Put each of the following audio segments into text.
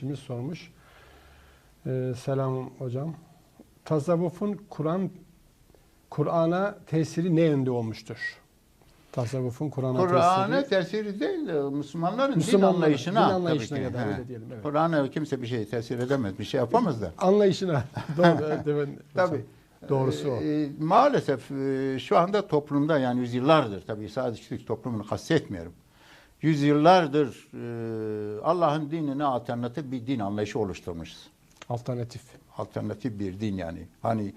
kardeşimiz sormuş. Ee, selam hocam. Tasavvufun Kur'an Kur'an'a tesiri ne yönde olmuştur? Tasavvufun Kur'an'a Kur'an'a tesiri tesiri değil de Müslümanların din Müslümanların anlayışına. din anlayışına tabii ki. ya da He. öyle diyelim, evet. Kur'an'a kimse bir şey tesir edemez, bir şey yapamaz da. anlayışına. Doğru, Tabii. Doğrusu o. Ee, maalesef e, şu anda toplumda yani yüzyıllardır tabii sadece Türk toplumunu kastetmiyorum. Yüzyıllardır e, Allah'ın dinine alternatif bir din anlayışı oluşturmuşuz. Alternatif. Alternatif bir din yani. Hani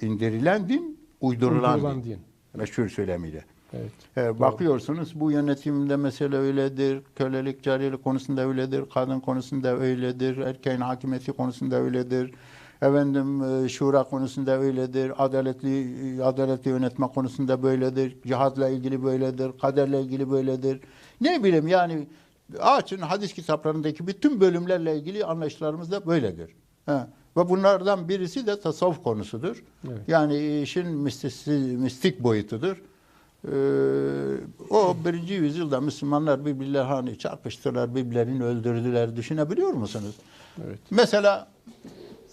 indirilen din, uydurulan, Uydurulan din. din. Meşhur söylemiyle. Evet. Ee, bakıyorsunuz bu yönetimde mesele öyledir, kölelik, cariyelik konusunda öyledir, kadın konusunda öyledir, erkeğin hakimiyeti konusunda öyledir, efendim e, şura konusunda öyledir, adaletli e, adaletli yönetme konusunda böyledir, cihadla ilgili böyledir, kaderle ilgili böyledir. Ne bileyim yani açın hadis kitaplarındaki bütün bölümlerle ilgili anlayışlarımız da böyledir. He. Ve bunlardan birisi de tasavvuf konusudur. Evet. Yani işin mistisi, mistik boyutudur. Ee, o birinci yüzyılda Müslümanlar birbirlerine hani çarpıştılar, birbirlerini öldürdüler. Düşünebiliyor musunuz? Evet. Mesela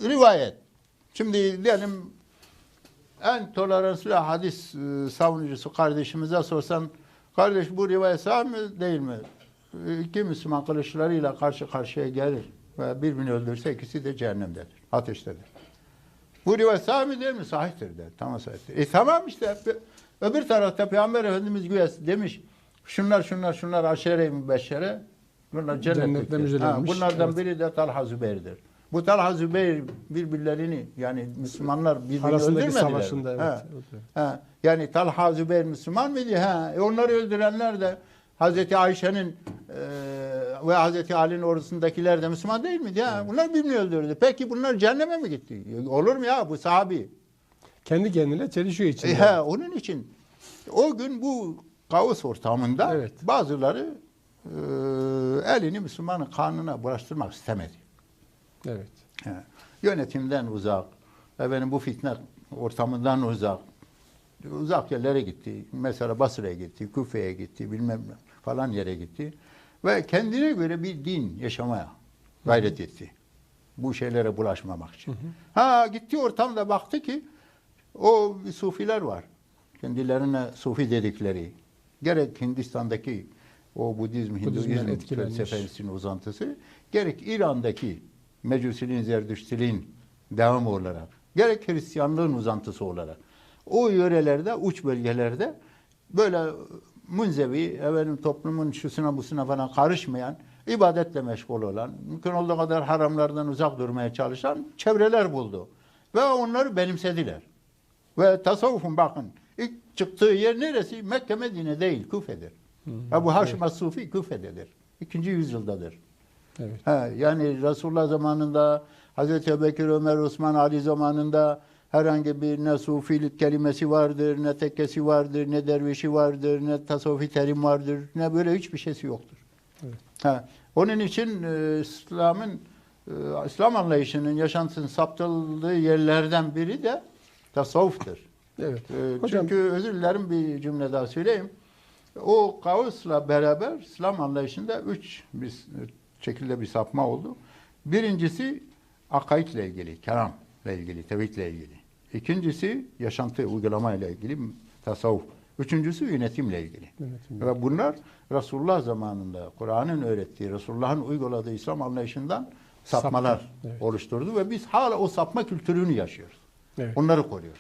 rivayet. Şimdi diyelim en toleranslı hadis e, savunucusu kardeşimize sorsan kardeş bu rivayet sağ mı değil mi? E, İki Müslüman kılıçlarıyla karşı karşıya gelir ve birbirini öldürse ikisi de cehennemdedir, ateştedir. Bu rivayet sahih mi değil mi? Sahihtir der. Tamam sahihtir. E tamam işte. Öbür tarafta Peygamber Efendimiz güya demiş. Şunlar şunlar şunlar aşere-i mübeşşere. Bunlar cennetliktir. Ha, bunlardan Evet. biri de Talha Zübeyir'dir. Bu Talha Zübeyir birbirlerini yani Müslümanlar birbirini Arasındaki öldürmediler. savaşında evet. Ha. Ha, yani Talha Zübeyir Müslüman mıydı? Ha. E onları öldürenler de Hazreti Ayşe'nin e, ve Hazreti Ali'nin ordusundakiler de Müslüman değil miydi? Ha? Bunlar birbirini öldürdü. Peki bunlar cehenneme mi gitti? Olur mu ya bu sahabi? Kendi kendine çelişiyor E, içinde. he, onun için o gün bu kaos ortamında Evet. bazıları e, elini Müslümanın kanına bulaştırmak istemedi. Evet. He. Yönetimden uzak, efendim bu fitne ortamından uzak, uzak yerlere gitti. Mesela Basra'ya gitti, Küfe'ye gitti, bilmem ne falan yere gitti. Ve kendine göre bir din yaşamaya gayret etti. Bu şeylere bulaşmamak için. Ha gitti ortamda baktı ki o sufiler var. Kendilerine sufi dedikleri. Gerek Hindistan'daki o Budizm, Hinduizm felsefesinin uzantısı, gerek İran'daki Mecusiliğin, Zerdüştiliğin devamı olarak, gerek Hristiyanlığın uzantısı olarak o yörelerde, uç bölgelerde böyle munzevi, efendim, toplumun şusuna busuna falan karışmayan, ibadetle meşgul olan, mümkün olduğu kadar haramlardan uzak durmaya çalışan çevreler buldu. Ve onları benimsediler. Ve tasavvufun bakın ilk çıktığı yer neresi? Mekke Medine değil, Küfe'dir. Ebu Haşim As-Sufi Küfe'dedir. İkinci yüzyıldadır. Evet. Ha, yani Resulullah zamanında Hazreti Ebubekir, Ömer, Osman, Ali zamanında herhangi bir ne sufilik kelimesi vardır, ne tekkesi vardır, ne dervişi vardır, ne tasavvufi terim vardır, ne böyle hiçbir şeysi yoktur. Evet. Ha, onun için e, İslam'ın e, İslam anlayışının yaşantısının saptırıldığı yerlerden biri de tasavvuftur. Evet. E, Hocam- çünkü özür dilerim bir cümle daha söyleyeyim. O kaosla beraber İslam anlayışında üç bir şekilde bir sapma oldu. Birincisi akaidle ilgili, kelamla ilgili, tevhidle ilgili. İkincisi yaşantı, uygulamayla ilgili tasavvuf. Üçüncüsü yönetimle ilgili. Yönetim. Ve bunlar Resulullah zamanında Kur'an'ın öğrettiği, Resulullah'ın uyguladığı İslam anlayışından sapmalar Sapma, evet. oluşturdu ve biz hala o sapma kültürünü yaşıyoruz. Evet. Onları koruyoruz.